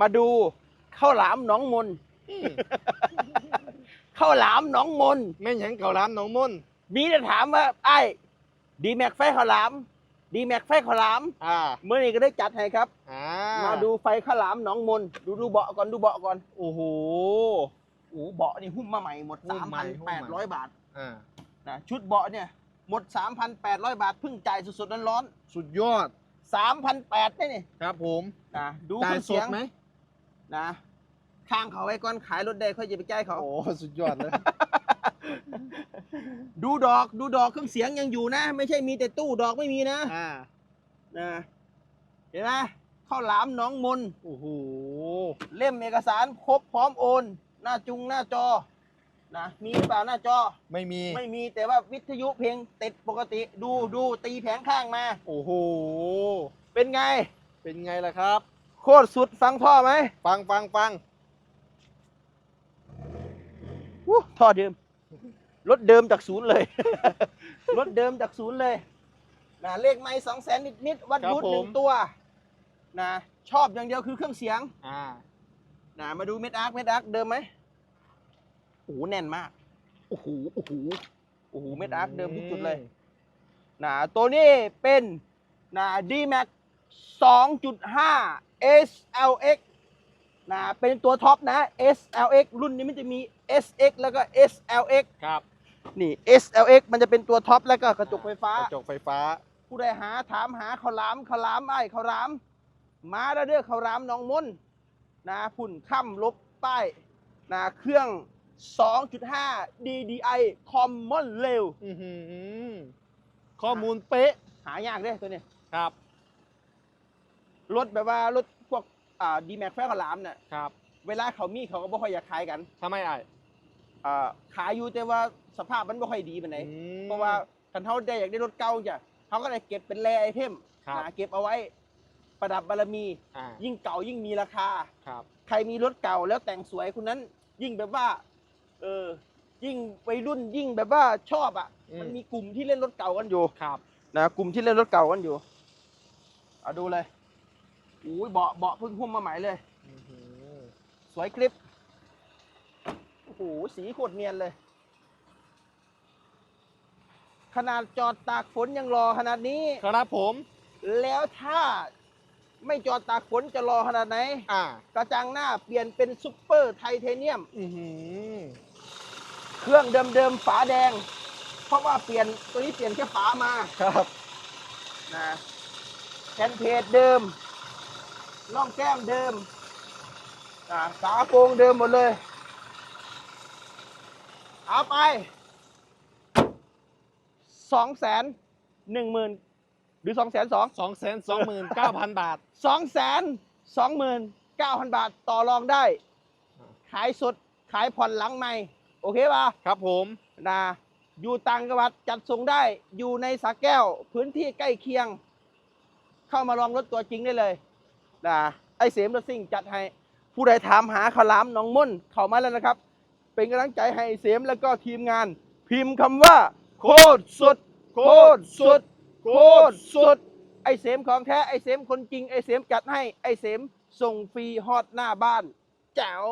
มาดูข้าวหลามหนองมนอืมข้าวหลามหนองมนแม่นหยังเก่าร้านหนองมนต์มีแต่ถามว่าไอ้ดีแม็กไฟข้าวหลาม ดีแม็กไฟข้าวหลามอ่าเมื่อนี้ก็ได้จัดให้ครับ อ่ามาดูไฟข้าวหลามหนองมนดูดูเบาะก่อนดูเบาะก่อนโอ้โห โอ้โหเบาะนี่หุ้มมาใหม่หมดหุ้มใหม่หุ้มใหม่ 3,800 บาทอ่านะชุดเบาะเนี่ยหมด 3,800 บาทเพิ่งจ่ายสดๆร้อนสุดยอดๆ3,800นี่นี่ครับผมนะดูจ่าเคยรื่องสเสียดงไหม นะข้างเขาไว้ก่อนขายรถได้ค่อยจะไปจ่ายเขา โอ้สุดยอดเลย ดูดอกดูดอกเครื่องเสียงยังอยู่นะ ไม่ใช่มีแต่ตู้ดอกไม่มีนะอ่านะเห็นไหมข้าวหลามหน้องมนโอ้โหเล่มเอกสารครบพร้อมโอน หน้าจุงหน้าจอนะมีหรือเปล่าหน้าจอ ไม่มี ไม่มีแต่ว่าวิทยุเพลงติดปกติดูดูตีแผงข้างมา โอ้โหเป็นไง เป็นไงล่ะครับ โคตรสุดฟังท่อไหมฟังฟังฟังวู้ท่อเดิม รถเดิมจากศูนย์เลย รถเดิมจากศูนย์เลยนะเลขไม้สองแสนนิดๆวัดบูธหนึ่งตัวนะชอบอย่างเดียวคือเครื่องเสียงอ่านะมาดูเม็ดอาร์คเม็ดอาร์คเดิมไหมโอ้โหแน่นมากโอ้โหโอ้โหโอ้โหเม็ดอาร์คเดิมทุกจุดเลย นะตัวนี้เป็นนะ D-Max 2.5 SLX นะเป็นตัวท็อปนะ SLX รุ่นนี้มันจะมี SX แล้วก็ SLX ครับ นี่ SLX มันจะเป็นตัวท็อปแล้วก็กระจกไฟฟ้า กระจกไฟฟ้า ผู้ใดหาถามหาข้าวหลามข้าวหลามไอ้ายข้าวหลาม มาแล้วเด้อข้าวหลามหนองมนนะพุ่นค่ำลบใต้นะเครื่อง 2.5 DDI Common Rail อื้อหือข้อมูลเป๊ะ หายากเด้อตัวนี้ครับ รถแบบว่ารถพวกอ่าดีแม็กแฟข้าวหลามเนี่ยครับเวลาเขามีเขาก็บ่ค่อยอยากขายกันทำไมไอ้อ่าขายอยู่แต่ว่าสภาพมันบ่ค่อยดีปานไหนอืม เพราะว่าคันเขาได้อยากได้รถเก่าจ้ะเขาก็เลยเก็บเป็นแรไอเทมครับนะเก็บเอาไว้ประดับบารมี อ่ายิ่งเก่ายิ่งมีราคา ครับใครมีรถเก่าแล้วแต่งสวยคนนั้น ยิ่งแบบว่า เออ ยิ่งวัยรุ่นยิ่งแบบว่าชอบอะอืมมันมีกลุ่มที่เล่นรถเก่ากันอยู่ครับนะกลุ่มที่เล่นรถเก่ากันอยู่เอาดูเลย อุ้ยเบาะเบาะเพิ่งหุ้มมาใหม่เลยอื้อหือสวยคลิป โอ้โห สีโคตรเนียนเลย ขนาดจอดตากฝนยังรอขนาดนี้ ครับผม แล้วถ้าไม่จอดตากฝนจะรอขนาดไหน อ่ากระจังหน้าเปลี่ยนเป็นซุปเปอร์ไทเทเนียม อือหือเครื่องเดิมๆฝาแดง เพราะว่าเปลี่ยนตัวนี้เปลี่ยนแค่ฝามา ครับ นะแผ่นเพจเดิม ล่องแก้มเดิมอ่าฝาโปรงเดิมหมดเลย เอาไปสองแสนหนึ่งหมื่นหรือสองแสนสองสองแสนสองหมื่นเก้าพันบาทสองแสนสองหมื่นเก้าพันบาทต่อรองได้ ขายสดขายผ่อนหลังไม่ โอเคป่ะครับผมนะอยู่ต่างจังหวัดจัดส่งได้อยู่ในสระแก้วพื้นที่ใกล้เคียง เข้ามาลองรถตัวจริงได้เลย นะไอเสมรถซิ่งจัดให้ผู้ใดถามหาขาวหลามหนองม่นเข้ามาแล้วนะครับ เป็นกำลังใจให้ไอเสมแล้วก็ทีมงาน พิมพ์คำว่า โคตรสุด โคตรสุด โคตรสุด ไอเสมของแท้ไอเสมคนจริงไอเสมจัดให้ไอเสมส่งฟรีฮอตหน้าบ้านแจ๋ว